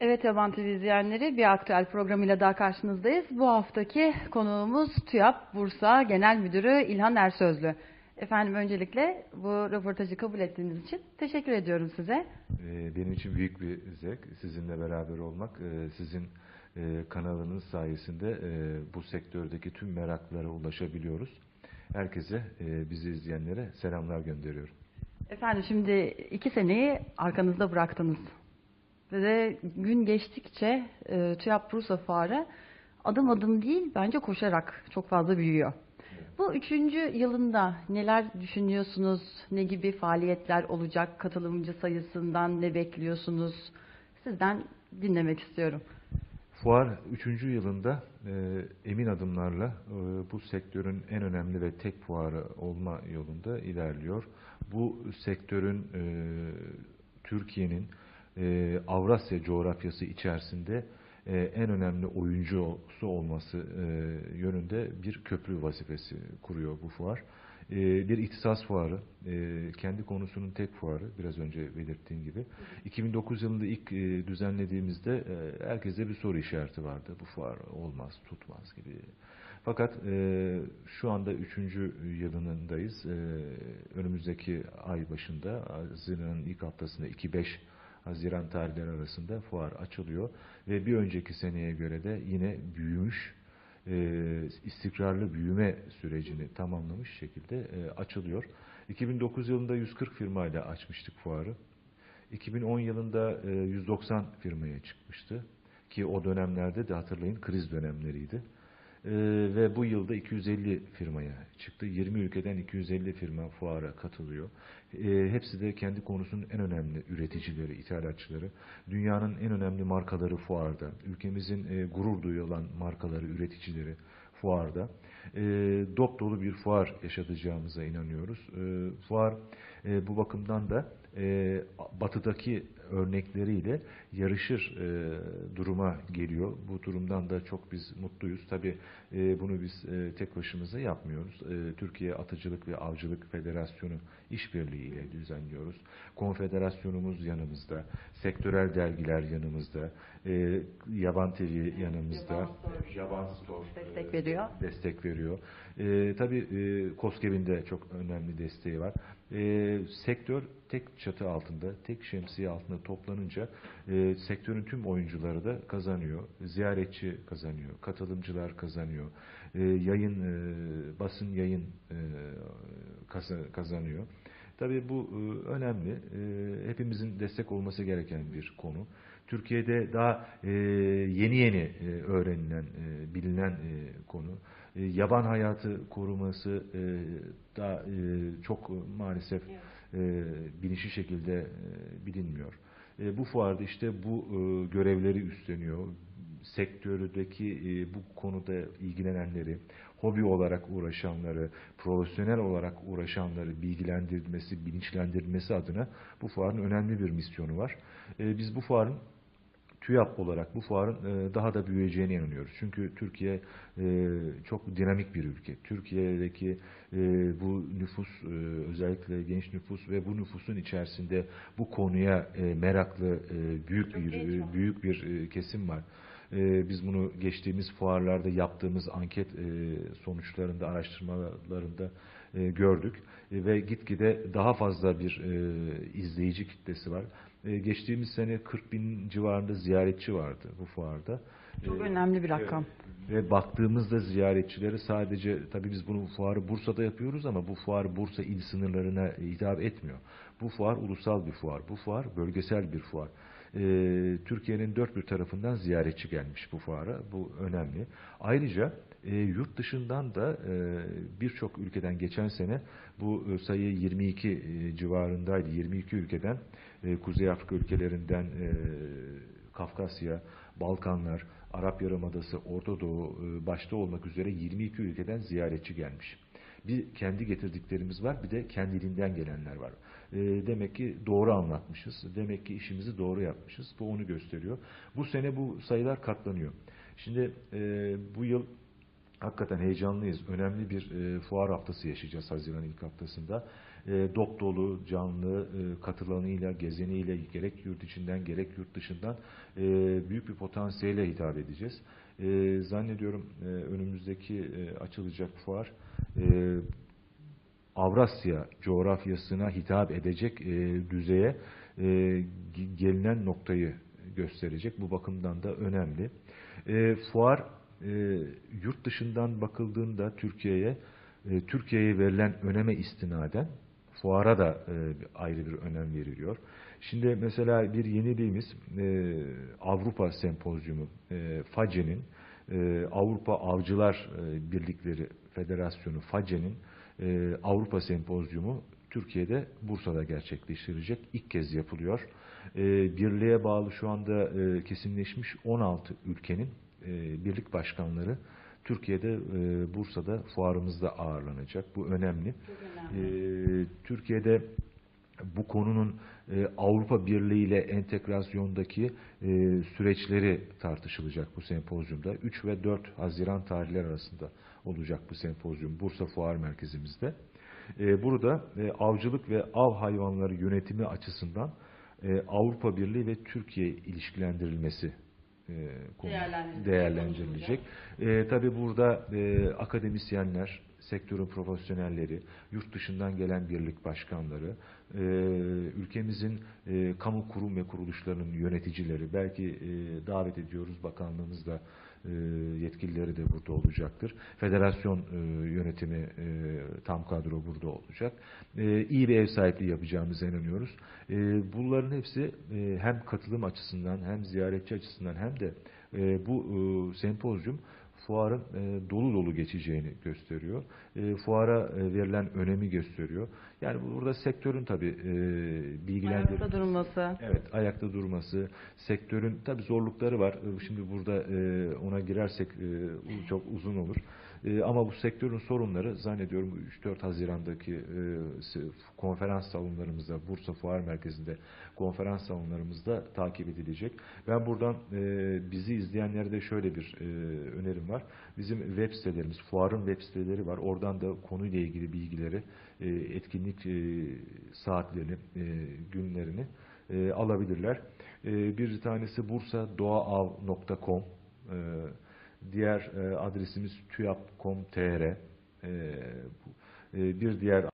Evet Yaban TV izleyenleri bir aktüel programıyla daha karşınızdayız. Bu haftaki konuğumuz TÜYAP Bursa Genel Müdürü İlhan Ersözlü. Efendim öncelikle bu röportajı kabul ettiğiniz için teşekkür ediyorum size. Ee, Benim için büyük bir zevk sizinle beraber olmak. Ee, Sizin e, kanalınız sayesinde e, bu sektördeki tüm meraklılara ulaşabiliyoruz. Herkese, e, bizi izleyenlere selamlar gönderiyorum. Efendim şimdi iki seneyi arkanızda bıraktınız. Ve de gün geçtikçe e, TÜYAP Bursa Fuarı adım adım değil bence koşarak çok fazla büyüyor. Bu üçüncü yılında neler düşünüyorsunuz? Ne gibi faaliyetler olacak? Katılımcı sayısından ne bekliyorsunuz? Sizden dinlemek istiyorum. Fuar 3. yılında e, emin adımlarla e, bu sektörün en önemli ve tek fuarı olma yolunda ilerliyor. Bu sektörün e, Türkiye'nin e, Avrasya coğrafyası içerisinde e, en önemli oyuncusu olması e, yönünde bir köprü vazifesi kuruyor bu fuar. Bir ihtisas fuarı, kendi konusunun tek fuarı, biraz önce belirttiğim gibi. 2009 yılında ilk düzenlediğimizde herkese bir soru işareti vardı. Bu fuar olmaz, tutmaz gibi. Fakat şu anda üçüncü yılındayız. Önümüzdeki ay başında, Haziran'ın ilk haftasında 2-5 Haziran tarihleri arasında fuar açılıyor ve bir önceki seneye göre de yine büyümüş, e, istikrarlı büyüme sürecini tamamlamış şekilde e, açılıyor. 2009 yılında 140 firmayla açmıştık fuarı. 2010 yılında e, 190 firmaya çıkmıştı ki o dönemlerde de hatırlayın kriz dönemleriydi. E, ve bu yılda 250 firmaya çıktı. 20 ülkeden 250 firma fuara katılıyor. E, hepsi de kendi konusunun en önemli üreticileri, ithalatçıları. Dünyanın en önemli markaları fuarda. Ülkemizin e, gurur duyulan markaları, üreticileri fuarda. E, dop dolu bir fuar yaşatacağımıza inanıyoruz. E, fuar e, bu bakımdan da e, batıdaki örnekleriyle yarışır e, duruma geliyor. Bu durumdan da çok biz mutluyuz. Tabii e, bunu biz e, tek başımıza yapmıyoruz. E, Türkiye Atıcılık ve Avcılık Federasyonu işbirliğiyle düzenliyoruz. Konfederasyonumuz yanımızda, sektörel dergiler yanımızda, e, Yaban TV yanımızda, Yaban Store. Yaban Store Destek e, veriyor. destek veriyor. E, tabii e, KOSGEB'in de çok önemli desteği var. E, sektör tek çatı altında, tek şemsiye altında toplanınca e, sektörün tüm oyuncuları da kazanıyor. Ziyaretçi kazanıyor, katılımcılar kazanıyor, e, yayın, e, basın yayın e, kaza- kazanıyor. Tabii bu e, önemli. E, hepimizin destek olması gereken bir konu. Türkiye'de daha e, yeni yeni öğrenilen, bilinen konu. E, yaban hayatı koruması e, daha e, çok maalesef e, bilinçli şekilde e, bilinmiyor. E, bu fuarda işte bu e, görevleri üstleniyor. Sektördeki e, bu konuda ilgilenenleri, hobi olarak uğraşanları, profesyonel olarak uğraşanları bilgilendirilmesi, bilinçlendirilmesi adına bu fuarın önemli bir misyonu var. E, biz bu fuarın TÜYAP olarak bu fuarın e, daha da büyüyeceğine inanıyoruz. Çünkü Türkiye e, çok dinamik bir ülke. Türkiye'deki e, bu nüfus özellikle genç nüfus ve bu nüfusun içerisinde bu konuya meraklı büyük bir büyük bir kesim var. E, Biz bunu geçtiğimiz fuarlarda yaptığımız anket e, sonuçlarında, araştırmalarında e, gördük E, ve gitgide daha fazla bir e, izleyici kitlesi var. E, Geçtiğimiz sene 40 bin civarında ziyaretçi vardı bu fuarda. Çok E, önemli bir rakam. ve baktığımızda ziyaretçileri sadece tabii biz bunu fuarı Bursa'da yapıyoruz ama bu fuar Bursa il sınırlarına hitap etmiyor. Bu fuar ulusal bir fuar. Bu fuar bölgesel bir fuar. Ee, Türkiye'nin dört bir tarafından ziyaretçi gelmiş bu fuara. Bu önemli. Ayrıca e, yurt dışından da e, birçok ülkeden geçen sene bu e, sayı 22 e, civarındaydı. 22 ülkeden e, Kuzey Afrika ülkelerinden e, Kafkasya, Balkanlar, Arap Yarımadası, Orta Doğu e, başta olmak üzere 22 ülkeden ziyaretçi gelmiş. Bir kendi getirdiklerimiz var, bir de kendiliğinden gelenler var. E, demek ki doğru anlatmışız, demek ki işimizi doğru yapmışız. Bu onu gösteriyor. Bu sene bu sayılar katlanıyor. Şimdi e, bu yıl hakikaten heyecanlıyız. Önemli bir e, fuar haftası yaşayacağız Haziran ilk haftasında. E, dop dolu, canlı, e, katılanıyla, gezeniyle gerek yurt içinden gerek yurt dışından e, büyük bir potansiyele hitap edeceğiz. E, zannediyorum e, önümüzdeki e, açılacak fuar e, Avrasya coğrafyasına hitap edecek e, düzeye e, gelinen noktayı gösterecek. Bu bakımdan da önemli. E, fuar e, yurt dışından bakıldığında Türkiye'ye e, Türkiye'ye verilen öneme istinaden fuara da e, ayrı bir önem veriliyor. Şimdi mesela bir yeniliğimiz e, Avrupa Sempozyumu, e, FACE'nin e, Avrupa Avcılar e, Birlikleri Federasyonu FACE'nin e, Avrupa Sempozyumu Türkiye'de Bursa'da gerçekleştirilecek. İlk kez yapılıyor. Birliğe bağlı şu anda kesinleşmiş 16 ülkenin birlik başkanları Türkiye'de e, Bursa'da fuarımızda ağırlanacak. Bu önemli. E, Türkiye'de bu konunun e, Avrupa Birliği ile entegrasyondaki e, süreçleri tartışılacak bu sempozyumda. 3 ve 4 Haziran tarihleri arasında olacak bu sempozyum Bursa Fuar Merkezimizde. E, burada e, avcılık ve av hayvanları yönetimi açısından e, Avrupa Birliği ve Türkiye ilişkilendirilmesi e, konu Değerlendirilecek. E, tabii burada e, akademisyenler, sektörün profesyonelleri, yurt dışından gelen birlik başkanları, e, ülkemizin e, kamu kurum ve kuruluşlarının yöneticileri, belki e, davet ediyoruz bakanlığımız da e, yetkilileri de burada olacaktır. Federasyon e, yönetimi e, tam kadro burada olacak. E, iyi bir ev sahipliği yapacağımıza inanıyoruz. E, bunların hepsi e, hem katılım açısından hem ziyaretçi açısından hem de e, bu e, sempozyum fuarın e, dolu dolu geçeceğini gösteriyor. E, fuara e, verilen önemi gösteriyor. Yani burada sektörün tabii e, bilgilendir Ayakta durması. Evet, ayakta durması, sektörün tabii zorlukları var. Ee, Şimdi burada e, ona girersek e, çok uzun olur. E, ama bu sektörün sorunları zannediyorum 3-4 Haziran'daki e, konferans salonlarımızda, Bursa Fuar Merkezi'nde konferans salonlarımızda takip edilecek. Ben buradan e, bizi izleyenlere de şöyle bir e, önerim var. Bizim web sitelerimiz, fuarın web siteleri var. Oradan da konuyla ilgili bilgileri, etkinlik saatlerini, günlerini alabilirler. Bir tanesi bursadoğaav.com, e, diğer e, adresimiz tuyap.com.tr, e, e, bir diğer